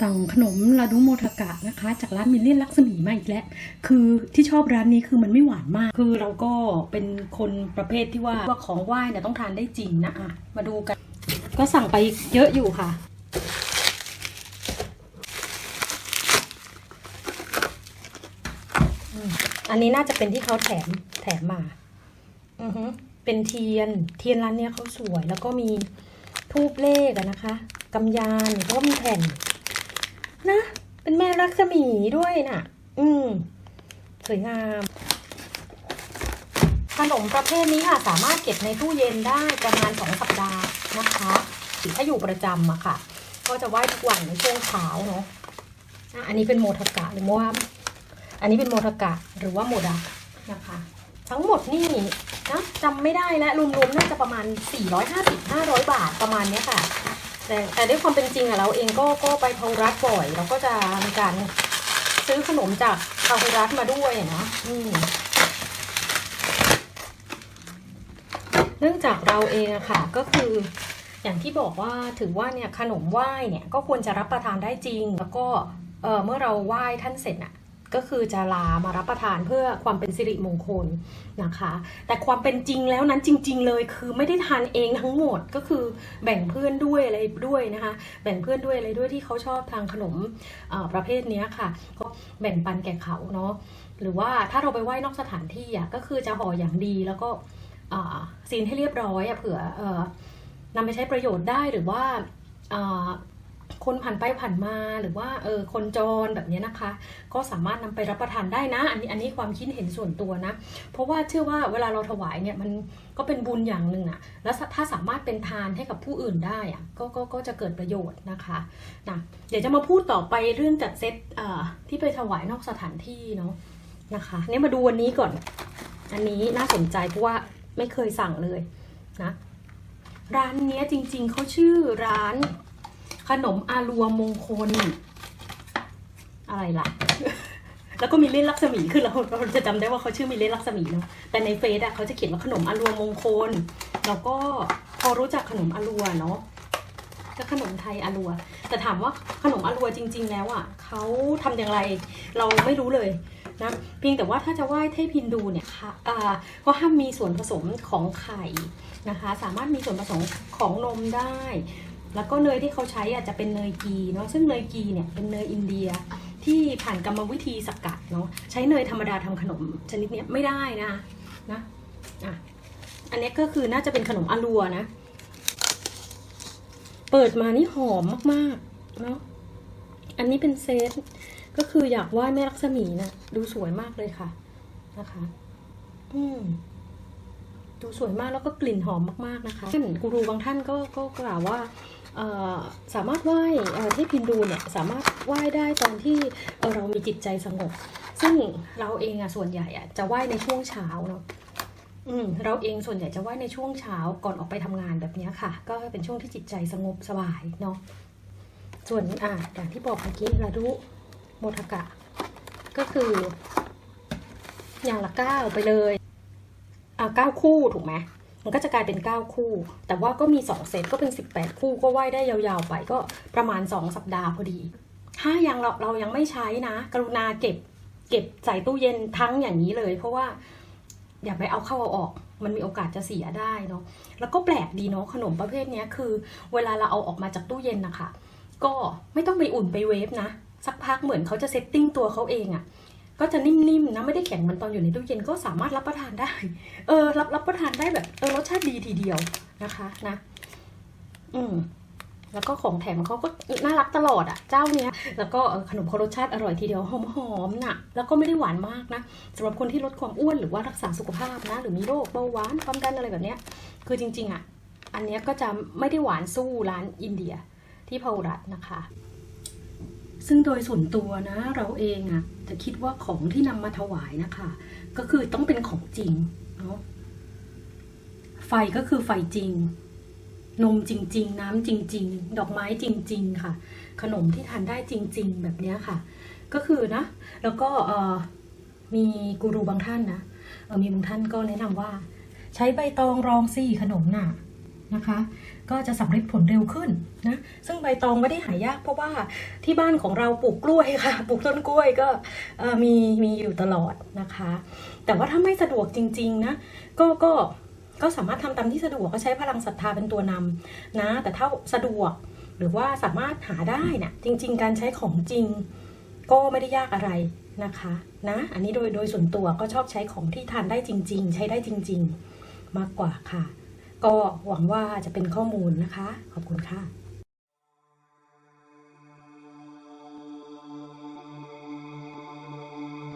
สั่งขนมลาดุโมทากะนะคะ จากร้านมิลเลียนลักษมีมาอีกแล้ว คือที่ชอบร้านนี้คือมันไม่หวานมาก คือเราก็เป็นคนประเภทที่ว่าว่าของไหว้เนี่ยต้องทานได้จริงนะอะมาดูกัน ก็สั่งไปเยอะอยู่ค่ะ อันนี้น่าจะเป็นที่เขาแถมแถมมา อือฮึเป็นเทียนเทียนร้านเนี้ยเขาสวยแล้วก็มีทูบเลขนะคะกำยานก็มีแผ่น นะ เป็นแม่รักษมีด้วยน่ะ อืม สวยงาม ขนมประเภทนี้ค่ะสามารถเก็บในตู้เย็นได้ประมาณสองสัปดาห์นะคะถ้าอยู่ประจำอะค่ะ ก็จะไหว้ทุกวันในช่วงเช้าเนาะอันนี้เป็นโมทกะหรือว่าอันนี้เป็นโมทกะหรือว่าโมดะนะคะ ทั้งหมดนี่นะจำไม่ได้แล้วรวมๆน่าจะประมาณ 450-500 บาทประมาณนี้ค่ะ แต่แต่ด้วยความเป็นจริงอะเราเองก็ก็ไปพารัฐบ่อยเราก็จะมีการซื้อขนมจากพารัฐมาด้วยเนาะอืมเนื่องจากเราเองอะค่ะก็คืออย่างที่บอกว่าถือว่าเนี่ยขนมไหว้เนี่ยก็ควรจะรับประทานได้จริง แล้วก็เออเมื่อเราไหว้ท่านเสร็จอะ ก็คือจะลามารับประทานเพื่อความเป็นสิริมงคลนะคะ แต่ความเป็นจริงแล้วนั้นจริง ๆ เลยคือไม่ได้ทานเองทั้งหมดก็คือแบ่งเพื่อนด้วยอะไรด้วยนะคะ แบ่งเพื่อนด้วยอะไรด้วยที่เขาชอบทานขนมประเภทนี้ค่ะ ก็แบ่งปันแก่เขาเนาะหรือว่าถ้าเราไปไหว้นอกสถานที่อะก็คือจะห่ออย่างดีแล้วก็ซีนให้เรียบร้อยอะเผื่ออนำไปใช้ประโยชน์ได้หรือว่า คนผ่านไปผ่านมาหรือว่าเออคนจรแบบนี้นะคะ ก็สามารถนำไปรับประทานได้นะ อันนี้อันนี้ความคิดเห็นส่วนตัวนะ เพราะว่าเชื่อว่าเวลาเราถวายเนี่ยมันก็เป็นบุญอย่างหนึ่งอะแล้วถ้าสามารถเป็นทานให้กับผู้อื่นได้อะก็ก็ก็จะเกิดประโยชน์นะคะนะเดี๋ยวจะมาพูดต่อไปเรื่องจัดเซตอ่าที่ไปถวายนอกสถานที่เนาะนะคะเนี่ยมาดูวันนี้ก่อน อันนี้น่าสนใจเพราะว่าไม่เคยสั่งเลยนะร้านเนี้ยจริงๆเขาชื่อร้าน ขนมอารัวมงคล อะไรล่ะ แล้วก็มีเล่นลักษมีคือเราเราจะจำได้ว่าเขาชื่อมีเล่นลักษมีเนาะแต่ในเฟซอะเขาจะเขียนว่าขนมอารัวมงคล แล้วก็พอรู้จักขนมอารัวเนาะก็ขนมไทยอารัว แต่ถามว่าขนมอารัวจริง ๆ แล้วอะเขาทำอย่างไรเราไม่รู้เลยนะเพียงแต่ว่าถ้าจะไหว้เทพฮินดูเนี่ยค่ะอ่าก็ห้ามมีส่วนผสมของไข่นะคะ สามารถมีส่วนผสมของนมได้ แล้วก็เนยที่เขาใช้อาจจะเป็นเนยกีเนาะซึ่งเนยกีเนี่ยเป็นเนยอินเดียที่ผ่านกรรมวิธีสกัดเนาะใช้เนยธรรมดาทำขนมชนิดเนี้ยไม่ได้นะนะอะอันนี้ก็คือน่าจะเป็นขนมอาลัวนะ เปิดมานี่หอมมากๆเนาะอันนี้เป็นเซตก็คืออยากไหว้แม่ลักษมีนะดูสวยมากเลยค่ะนะคะ อืมดูสวยมากแล้วก็กลิ่นหอมมากๆนะคะท่านกูรูบางท่านก็ก็กล่าวว่า สามารถไหว้เทพฮินดูเนี่ยสามารถไหว้ได้ตอนที่เรามีจิตใจสงบ ซึ่งเราเองอะส่วนใหญ่อะจะไหว้ในช่วงเช้าเนาะอืมเราเองส่วนใหญ่จะไหว้ในช่วงเช้าก่อนออกไปทำงานแบบนี้ค่ะ ก็เป็นช่วงที่จิตใจสงบสบายเนาะส่วนอะอย่างที่บอกเมื่อกี้ลาดุโมทกะ ก็คือ อย่างละเก้าไปเลยอ่าเก้าคู่ถูกไหม มันก็จะกลายเป็นเก้าคู่ แต่ว่าก็มีสองเซตก็เป็นสิบแปดคู่ก็ไหว้ได้ยาวๆ ไปก็ประมาณสองสัปดาห์พอดี ถ้ายังเราเรายังไม่ใช้นะ กรุณาเก็บ เก็บใส่ตู้เย็นทั้งอย่างนี้เลย เพราะว่า อย่าไปเอาเข้าเอาออก มันมีโอกาสจะเสียได้เนาะแล้วก็แปลกดีเนาะขนมประเภทนี้คือ เวลาเราเอาออกมาจากตู้เย็นนะคะก็ไม่ต้องไปอุ่นไปเวฟนะสักพักเหมือนเขาจะเซตติ้งตัวเขาเองอะ ก็จะนิ่มๆนะไม่ได้แข็งเหมันตอนอยู่ในตู้เย็นก็สามารถรับประทานได้ เออ รับรับประทานได้แบบเออรสชาติดีทีเดียวนะคะนะ อืมแล้วก็ของแถมเขาก็น่ารักตลอดอะ่ะเจ้าเนี้ย แล้วก็ขนมเขารสชาติอร่อยทีเดียวหอมๆน่ะ แล้วก็ไม่ได้หวานมากนะสำหรับคนที่ลดความอ้วนหรือว่ารักษาสุขภาพนะ หรือมีโรคเบาหวานความดันอะไรแบบเนี้ย คือจริง ๆอะ่ะ อันเนี้ยก็จะไม่ได้หวานสู้ร้านอินเดียที่พารัตนะคะ ซึ่งโดยส่วนตัวนะเราเองอะจะคิดว่าของที่นำมาถวายนะคะ ก็คือต้องเป็นของจริงเนาะไฟก็คือไฟจริง นมจริง ๆ น้ำจริง ๆ ดอกไม้จริง ๆ ค่ะ ขนมที่ทานได้จริง ๆ แบบนี้ค่ะ ก็คือนะ แล้วก็มีกูรูบางท่านนะมีบางท่านก็แนะนำว่า ใช้ใบตองรองสี่ขนมน่ะ นะคะ ก็จะสำเร็จผลเร็วขึ้นนะซึ่งใบตองไม่ได้หายากเพราะว่าที่บ้านของเราปลูกกล้วยค่ะปลูกต้นกล้วยก็มีมีอยู่ตลอดนะคะ แต่ว่าถ้าไม่สะดวกจริงๆนะก็ก็ก็สามารถทำตามที่สะดวกก็ใช้พลังศรัทธาเป็นตัวนำนะ แต่ถ้าสะดวกหรือว่าสามารถหาได้นะจริง ๆ การใช้ของจริงก็ไม่ได้ยากอะไรนะคะนะอันนี้โดยโดยส่วนตัวก็ชอบใช้ของที่ทานได้จริง ๆ ใช้ได้จริง ๆ มากกว่าค่ะ ก็หวังว่าจะเป็นข้อมูลนะคะ ขอบคุณค่ะ